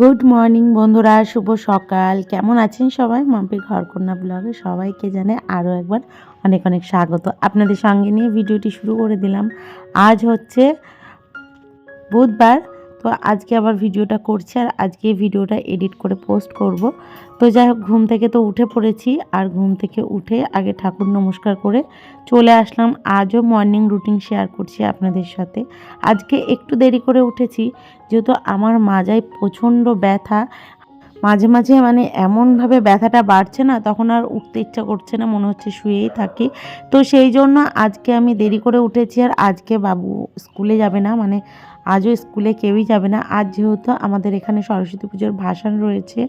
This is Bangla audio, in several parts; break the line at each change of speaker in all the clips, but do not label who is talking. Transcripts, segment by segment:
গুড মর্নিং বন্ধুরা, শুভ সকাল। কেমন আছেন সবাই? মাম্পির ঘরকন্যা ব্লগে সবাইকে জানে আরও একবার অনেক অনেক স্বাগত। আপনাদের সঙ্গে নিয়ে ভিডিওটি শুরু করে দিলাম। আজ হচ্ছে বুধবার তো আজকে আবার ভিডিওটা করছি আর আজকে ভিডিওটা এডিট করে পোস্ট করব। তো যাই হোক, ঘুম থেকে তো উঠে পড়েছি আর ঘুম থেকে উঠে আগে ঠাকুর নমস্কার করে চলে আসলাম। আজও মর্নিং রুটিন শেয়ার করছি আপনাদের সাথে। আজকে একটু দেরি করে উঠেছি, যেহেতু আমার মাজায় প্রচণ্ড ব্যথা মাঝে মাঝে মানে এমনভাবে ব্যথাটা বাড়ছে না, তখন আর উঠতে ইচ্ছা করছে না, মনে হচ্ছে শুয়েই থাকি। তো সেই জন্য আজকে আমি দেরি করে উঠেছি আর আজকে বাবু স্কুলে যাবে না মানে আজও স্কুলে কেউই যাবে না। আজ যেহেতু আমাদের এখানে সরস্বতী পুজোর ভাসান রয়েছে,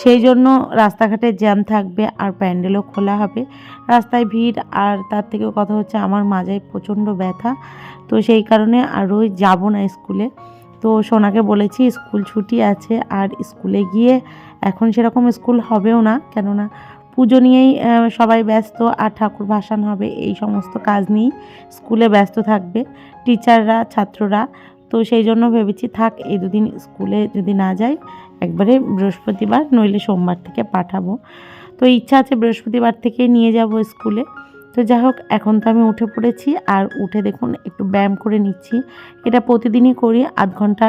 সেই জন্য রাস্তাঘাটে জ্যাম থাকবে আর প্যান্ডেলও খোলা হবে। রাস্তায় ভিড় আর তার থেকেও কথা হচ্ছে আমার মাজায় প্রচণ্ড ব্যথা, তো সেই কারণে আর ওই যাব না স্কুলে। তো সোনাকে বলেছি স্কুল ছুটি আছে আর স্কুলে গিয়ে এখন সেরকম স্কুল হবেও না। কেননা পুজো নিয়েই সবাই ব্যস্ত আর ঠাকুর ভাসান হবে, এই সমস্ত কাজ নিয়েই স্কুলে ব্যস্ত থাকবে টিচাররা, ছাত্ররা। তো সেই জন্য ভেবেছি থাক, এই দুদিন স্কুলে যদি না যাই, একবারে বৃহস্পতিবার নইলে সোমবার থেকে পাঠাবো। তো ইচ্ছা আছে বৃহস্পতিবার থেকে নিয়ে যাব স্কুলে। তো যাই হোক, এখন তো আমি উঠে পড়েছি আর উঠে দেখুন, একটু ব্যায়াম করে নিচ্ছি। এটা প্রতিদিনই করি, আধ ঘণ্টা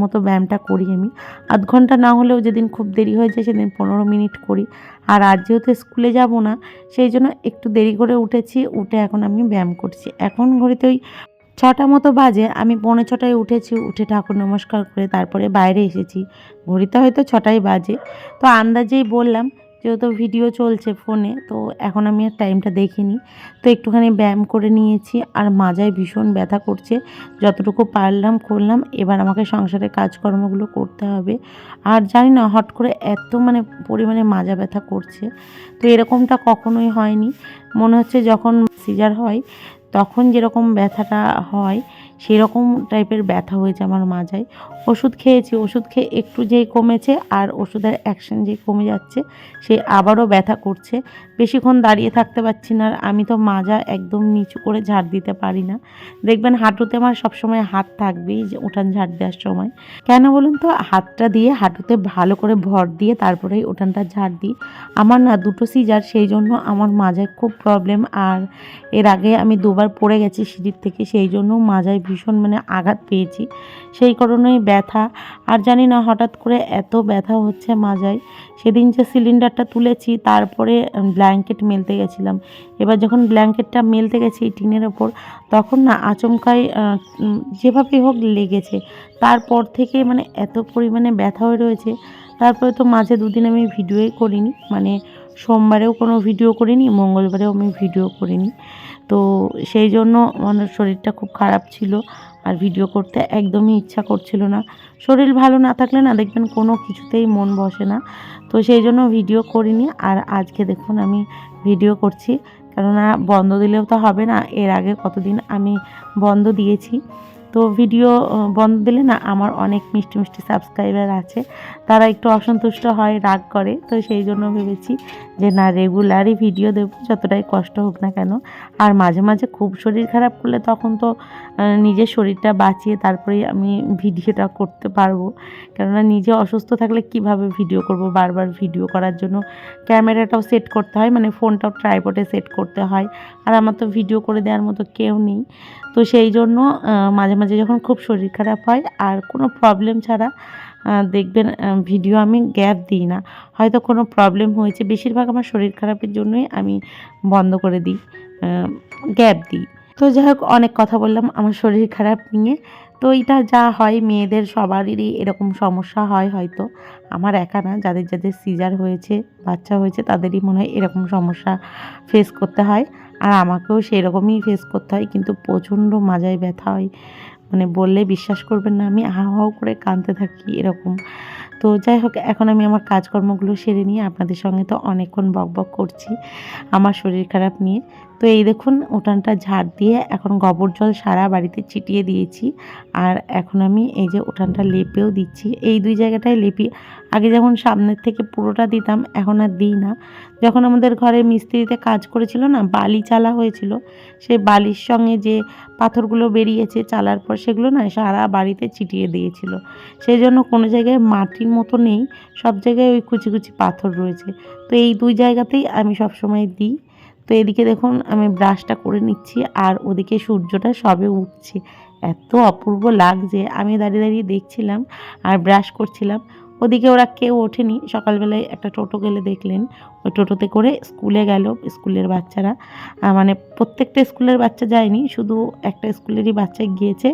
মতো ব্যায়ামটা করি আমি। আধ ঘণ্টা না হলেও যেদিন খুব দেরি হয়ে যায়, সেদিন পনেরো মিনিট করি। আর আজ যেহেতু স্কুলে যাব না, সেই জন্য একটু দেরি করে উঠেছি, উঠে এখন আমি ব্যায়াম করছি। এখন ঘড়িতে ওই ছটা মতো বাজে, আমি পৌনে ছটায় উঠেছি, উঠে ঠাকুর নমস্কার করে তারপরে বাইরে এসেছি। ঘড়িতে হয়তো ছটাই বাজে। তো আন্দাজেই বললাম যেহেতু ভিডিও চলছে ফোনে তো এখন আমি আর টাইমটা দেখিনি। তো একটুখানি ব্যায়াম করে নিয়েছি আর মাজায় ভীষণ ব্যথা করছে। যতটুকু পারলাম, করলাম। এবার আমাকে সংসারের কাজকর্মগুলো করতে হবে। আর জানি না হট করে এত মানে পরিমাণে মাজা ব্যথা করছে। তো এরকমটা কখনোই হয়নি। মনে হচ্ছে যখন সিজার হয়, তখন যেরকম ব্যথাটা হয়, সেরকম টাইপের ব্যথা হয়েছে আমার মাজায়। ওষুধ খেয়েছি, ওষুধ খেয়ে একটু যেই কমেছে আর ওষুধের অ্যাকশন যেই কমে যাচ্ছে, সে আবারও ব্যথা করছে। বেশিক্ষণ দাঁড়িয়ে থাকতে পারছি না আর আমি তো মাজা একদম নিচু করে ঝাড় দিতে পারি না। দেখবেন হাঁটুতে আমার সবসময় হাত থাকবেই যে উঠান ঝাড় দেওয়ার সময়। কেন বলুন তো? হাতটা দিয়ে হাঁটুতে ভালো করে ভর দিয়ে তারপরেই উঠানটা ঝাড় দিই। আমার না দুটো সিজার সেই জন্য আমার মাজায় খুব প্রবলেম আর এর আগে আমি দুবার পড়ে গেছি সিঁড়ির থেকে, সেই জন্য মাজায় ভীষণ মানে আঘাত পেয়েছি। সেই কারণেই ব্যথা। আর জানি না, হঠাৎ করে এত ব্যথা হচ্ছে মাজায়। সেদিন যে সিলিন্ডারটা তুলেছি, তারপরে ব্ল্যাঙ্কেট মেলতে গেছিলাম। এবার যখন ব্ল্যাঙ্কেটটা মেলতে গেছি টিনের ওপর, তখন না আচমকায় যেভাবেই হোক লেগেছে। তারপর থেকে মানে এত পরিমাণে ব্যথা হয়ে রয়েছে। তারপরে তো মাঝে দুদিন আমি ভিডিওই করিনি। মানে সোমবারেও কোনো ভিডিও করিনি, মঙ্গলবারেও আমি ভিডিও করিনি। তো সেই জন্য আমার শরীরটা খুব খারাপ ছিল। আর ভিডিও করতে একদমই ইচ্ছা করছিল না। শরীর ভালো না থাকলে না দেখবেন কোনো কিছুতেই মন বসে না। তো সেই জন্য ভিডিও করিনি। আর আজকে দেখুন আমি ভিডিও করছি। কেননা বন্ধ দিলেও তো হবে না। এর আগে কতদিন আমি বন্ধ দিয়েছি। তো ভিডিও বন্ধ দিলে না আমার অনেক মিষ্টি মিষ্টি সাবস্ক্রাইবার আছে। তারা একটু অসন্তুষ্ট হয় রাগ করে। তো সেই জন্য ভেবেছি যে না রেগুলারই ভিডিও দেবো যতটাই কষ্ট হোক না কেন। আর মাঝে মাঝে খুব শরীর খারাপ করলে তখন তো নিজের শরীরটা বাঁচিয়ে তারপরেই আমি ভিডিওটা করতে পারব। কেননা নিজে অসুস্থ থাকলে কীভাবে ভিডিও করব? বারবার ভিডিও করার জন্য ক্যামেরাটাও সেট করতে হয় মানে ফোনটাও ট্রাইপডে সেট করতে হয়। আর আমার তো ভিডিও করে দেওয়ার মতো কেউ নেই। তো সেই জন্য আহ, মাঝে মাঝে যখন খুব শরীর খারাপ হয় আর কোনো প্রবলেম ছাড়া দেখবেন ভিডিও আমি গ্যাপ দিই না। হয়তো কোনো প্রবলেম হয়েছে, বেশিরভাগ আমার শরীর খারাপের জন্যই আমি বন্ধ করে দিই গ্যাপ দিই। তো যাই হোক, অনেক কথা বললাম আমার শরীর খারাপ নিয়ে। তো এটা যা হয়, মেয়েদের সবারই এরকম সমস্যা হয় হয়তো। আমার একা না, যাদের যাদের সিজার হয়েছে, বাচ্চা হয়েছে, তাদেরই মনে হয় এরকম সমস্যা ফেস করতে হয়। আর আমাকেও সেই রকমই ফেস করতে হয়, কিন্তু প্রচণ্ড মাজায় ব্যথা হয়। মানে বললে বিশ্বাস করবেন না আমি হাও হাও করে কাঁদতে থাকি এরকম। তো যাই হোক, এখন আমি আমার কাজকর্মগুলো সেরে নিয়ে আপনাদের সঙ্গে তো অনেকক্ষণ বক বক করছি আমার শরীর খারাপ নিয়ে। তো এই দেখুন, উঠানটা ঝাড় দিয়ে এখন গোবর জল সারা বাড়িতে ছিটিয়ে দিয়েছি। আর এখন আমি এই যে উঠানটা লেপেও দিচ্ছি। এই দুই জায়গাটায় লেপি, আগে যেমন সামনের থেকে পুরোটা দিতাম, এখন আর দিই না। যখন আমাদের ঘরে মিস্ত্রিতে কাজ করেছিল না, বালি চালা হয়েছিল সেই বালির সঙ্গে যে পাথরগুলো বেরিয়েছে চালার পর সেগুলো না সারা বাড়িতে ছিটিয়ে দিয়েছিল। সেই জন্য কোনো জায়গায় মাটির মতো নেই, সব জায়গায় ওই কুচি কুচি পাথর রয়েছে। তো এই দুই জায়গাতেই আমি সবসময় দিই। তো এদিকে দেখুন, আমি ব্রাশটা করে নিচ্ছি আর ওদিকে সূর্যটা সবে উঠছে। এত অপূর্ব লাগছে। আমি দাঁড়িয়ে দাঁড়িয়ে দেখছিলাম আর ব্রাশ করছিলাম। ওদিকে ওরা কেউ ওঠেনি। সকালবেলায় একটা টোটো গেলে দেখলেন। ওই টোটোতে করে স্কুলে গেল স্কুলের বাচ্চারা। মানে প্রত্যেকটা স্কুলের বাচ্চা যায়নি, শুধু একটা স্কুলেরই বাচ্চা গিয়েছে।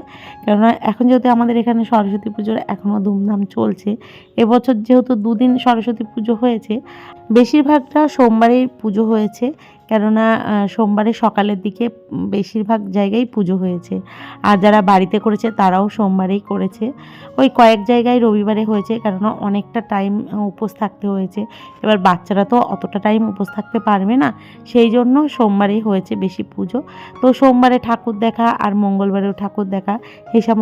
কেননা এখন যেহেতু আমাদের এখানে সরস্বতী পুজোর এখনও ধুমধাম চলছে, এবছর যেহেতু দুদিন সরস্বতী পুজো হয়েছে, বেশিরভাগটা সোমবারেই পুজো হয়েছে। কেননা সোমবারে সকালের দিকে বেশিরভাগ জায়গায় পুজো হয়েছে। আর যারা বাড়িতে করেছে, তারাও সোমবারেই করেছে। ওই কয়েক জায়গায় রবিবারে হয়েছে, কেননা অনেকটা টাইম উপোস থাকতে হয়েছে। এবার বাচ্চারা তো অতটা টাইম উপোস থাকতে পারবে না, সেই জন্য সোমবারেই হয়েছে বেশি পুজো। তো সোমবারে ঠাকুর দেখা আর মঙ্গলবারেও ঠাকুর দেখা।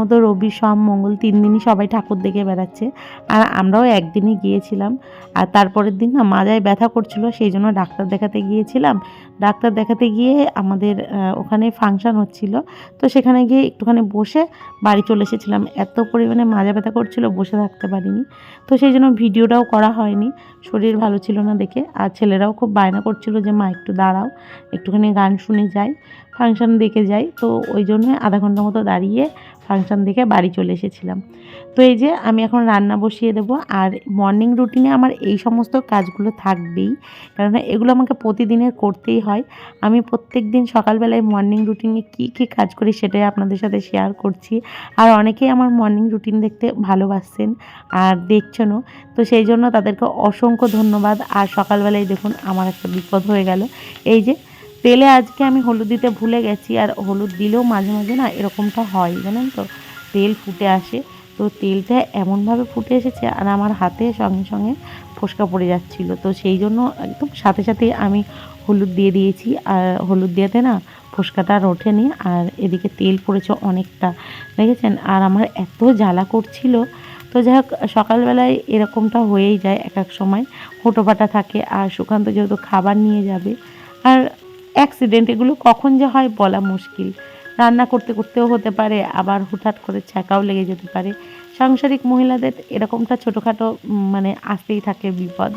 মতো রবি, সোম, মঙ্গল তিন দিনই সবাই ঠাকুর দেখে বেড়াচ্ছে। আর আমরাও একদিনই গিয়েছিলাম। আর তারপরের দিন না মাজায় ব্যথা করছিল, সেই জন্য ডাক্তার দেখাতে গিয়েছিলাম। ডাক্তার দেখাতে গিয়ে আমাদের ওখানে ফাংশান হচ্ছিল। তো সেখানে গিয়ে একটুখানি বসে বাড়ি চলে এসেছিলাম। এত পরিমাণে মাজা ব্যথা করছিল, বসে থাকতে পারিনি। তো সেই জন্য ভিডিওটাও করা হয়নি। শরীর ভালো ছিল না দেখে। আর ছেলেরাও খুব বায়না করছিল যে, মা, একটু দাঁড়াও, একটুখানি গান শুনে যাই, ফাংশন দেখে যাই। তো ওই জন্য আধা ঘণ্টা মতো দাঁড়িয়ে ফাংশন দেখে বাড়ি চলে এসেছিলাম। তো এই যে, আমি এখন রান্না বসিয়ে দেবো। আর মর্নিং রুটিনে আমার এই সমস্ত কাজগুলো থাকবেই। কেননা এগুলো আমাকে প্রতিদিনের করতেই হয়। আমি প্রত্যেক দিন সকালবেলায় মর্নিং রুটিনে কী কী কাজ করি সেটাই আপনাদের সাথে শেয়ার করছি। আর অনেকেই আমার মর্নিং রুটিন দেখতে ভালোবাসছেন আর দেখছেনও। তো সেই জন্য তাদেরকে অসংখ্য ধন্যবাদ। আর সকালবেলায় দেখুন, আমার একটা বিপদ হয়ে গেল। এই যে, তেলে আজকে আমি হলুদ দিতে ভুলে গেছি, আর হলুদ দিলেও মাঝে মাঝে না এরকমটা হয়, জানেন তো? তেল ফুটে আসে, তো তেলটা এমনভাবে ফুটে এসেছে, আর আমার হাতে সঙ্গে সঙ্গে ফোসকা পড়ে যাচ্ছিল। তো সেই জন্য একদম সাথে সাথে আমি হলুদ দিয়ে দিয়েছি, আর হলুদ দিয়েতে না ফোসকাটা আর ওঠেনি, আর এদিকে তেল পড়েছে অনেকটা, দেখেছেন? আর আমার এত জ্বালা করছিল তো যাই হোক সকালবেলায় এরকমটা হয়েই যায় এক এক সময়। হুটোপাটা থাকে আর সুকান্ত যেহেতু খাবার নিয়ে যাবে। আর অ্যাক্সিডেন্ট এগুলো কখন যে হয় বলা মুশকিল। রান্না করতে করতেও হতে পারে, আবার হুটহাট করে ছ্যাঁকাও লেগে যেতে পারে। সাংসারিক মহিলাদের এরকমটা ছোটোখাটো মানে আসতেই থাকে বিপদ,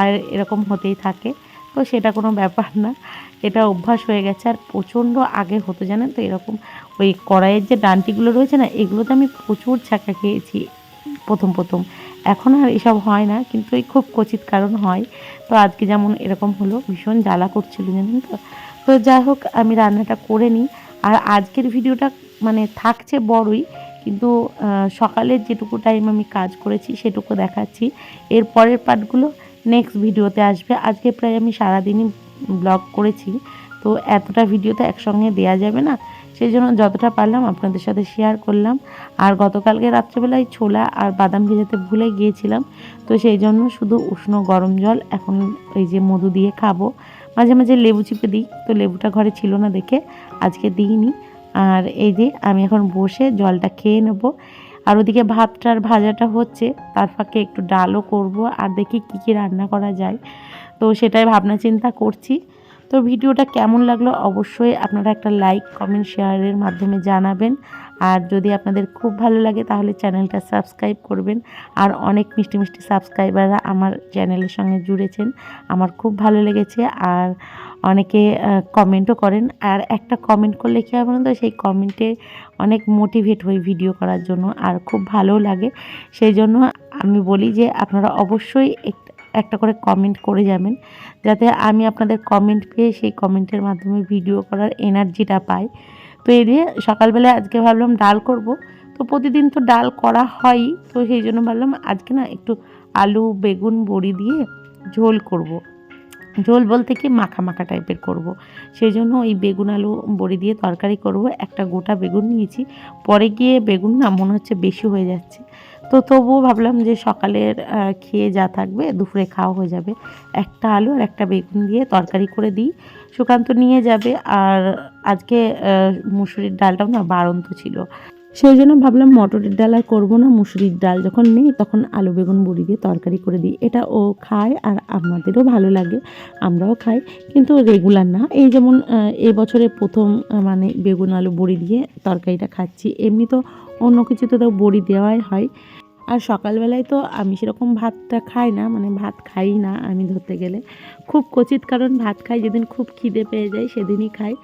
আর এরকম হতেই থাকে। তো সেটা কোনো ব্যাপার না, এটা অভ্যাস হয়ে গেছে। আর প্রচণ্ড আগে হতো জানেন তো, এরকম ওই কড়াইয়ের যে ডান্টিগুলো রয়েছে না, এগুলোতে আমি প্রচুর ছ্যাঁকা খেয়েছি। প্রথম প্রথম। এখন আর এসব হয় না, কিন্তু এই খুব কচিত কারণ হয়। তো আজকে যেমন এরকম হলো, ভীষণ জ্বালা করছিল জানেন তো? তো যাই হোক, আমি রান্নাটা করে নিই। আর আজকের ভিডিওটা মানে থাকছে বড়ই, কিন্তু সকালের যেটুকু টাইম আমি কাজ করেছি সেটুকু দেখাচ্ছি। এর পরের পার্টগুলো নেক্সট ভিডিওতে আসবে। আজকে প্রায় আমি সারাদিনই ব্লগ করেছি। তো এতটা ভিডিও তো একসঙ্গে দেওয়া যাবে না। সেই জন্য যতটা পারলাম আপনাদের সাথে শেয়ার করলাম। আর গতকালকে রাত্রেবেলায় ছোলা আর বাদাম ভেজাতে ভুলে গিয়েছিলাম। তো সেই জন্য শুধু উষ্ণ গরম জল, এখন এই যে মধু দিয়ে খাব। মাঝে মাঝে লেবু চিপে দিই, তো লেবুটা ঘরে ছিল না দেখে আজকে দিইনি। আর এই যে আমি এখন বসে জলটা খেয়ে নেব। আর ওদিকে ভাতটার ভাজাটা হচ্ছে, তার ফাঁকে একটু ডালও করব, আর দেখি কী কী রান্না করা যায়। তো সেটাই ভাবনা চিন্তা করছি। তো ভিডিওটা কেমন লাগল অবশ্যই আপনারা একটা লাইক কমেন্ট শেয়ারের মাধ্যমে জানাবেন। আর যদি আপনাদের খুব ভালো লাগে তাহলে চ্যানেলটা সাবস্ক্রাইব করবেন। আর অনেক মিষ্টি মিষ্টি সাবস্ক্রাইবাররা আমার চ্যানেলের সঙ্গে জুড়েছেন। আমার খুব ভালো লেগেছে আর অনেকে কমেন্টও করেন। আর একটা কমেন্ট করলে কী বলুন তো? সেই কমেন্টে অনেক মোটিভেট হই ভিডিও করার জন্য। আর খুব ভালোও লাগে। সেই জন্য আমি বলি যে আপনারা অবশ্যই একটা করে কমেন্ট করে যাবেন, যাতে আমি আপনাদের কমেন্ট পেয়ে সেই কমেন্টের মাধ্যমে ভিডিও করার এনার্জিটা পাই তো এই দিয়ে সকালবেলা আজকে ভাবলাম ডাল করব, তো প্রতিদিন তো ডাল করা হয়ই তো সেই জন্য ভাবলাম আজকে না একটু আলু, বেগুন, বড়ি দিয়ে ঝোল করব। ঝোল বলতে কি মাখা মাখা টাইপের করব। সেই জন্য ওই বেগুন আলু বড়ি দিয়ে তরকারি করব। একটা গোটা বেগুন নিয়েছি। পরে গিয়ে বেগুন না মনে হচ্ছে বেশি হয়ে যাচ্ছে। তো তবুও ভাবলাম যে সকালের খেয়ে যা থাকবে দুপুরে খাওয়া হয়ে যাবে। একটা আলু আর একটা বেগুন দিয়ে তরকারি করে দিই। সুকান্ত নিয়ে যাবে। আর আজকে মুসুরির ডালটাও না বাড়ন্ত ছিল। সেই জন্য ভাবলাম মটরের ডাল আর করব না মুসুরির ডাল যখন নেই তখন আলু বেগুন বড়ি দিয়ে তরকারি করে দিই। এটা ও খায় আর আমাদেরও ভালো লাগে আমরাও খাই কিন্তু রেগুলার না। এই যেমন আহ, এই বছরে প্রথম মানে বেগুন আলু বড়ি দিয়ে তরকারিটা খাচ্ছি এমনি তো অন্য কিছুতে তো বড়ি দেওয়াই হয়। আর সকালবেলায় তো আমি সেরকম ভাতটা খাই না মানে ভাত খাই না আমি ধরতে গেলে। খুব কচিত কারণ ভাত খাই যেদিন খুব খিদে পেয়ে যায় সেদিনই খাই।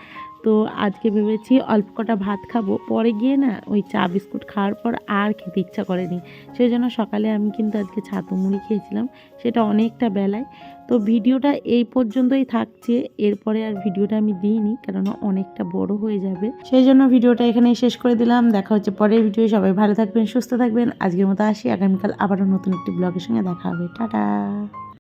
তো আজকে ভেবেছি অল্প কটা ভাত খাব। পরে গিয়ে না ওই চা বিস্কুট খাওয়ার পর আর খেতে ইচ্ছা করেনি। সেই জন্য সকালে আমি কিন্তু আজকে ছাতু মুড়ি খেয়েছিলাম। সেটা অনেকটা বেলায়। তো ভিডিওটা এই পর্যন্তই থাকছে। এরপরে আর ভিডিওটা আমি দিইনি কেননা অনেকটা বড় হয়ে যাবে। সেই জন্য ভিডিওটা এখানেই শেষ করে দিলাম। দেখা হচ্ছে পরের ভিডিও সবাই ভালো থাকবেন, সুস্থ থাকবেন। আজকের মতো আসি। আগামীকাল আবারও নতুন একটি ব্লগের সঙ্গে দেখা হবে। টাটা।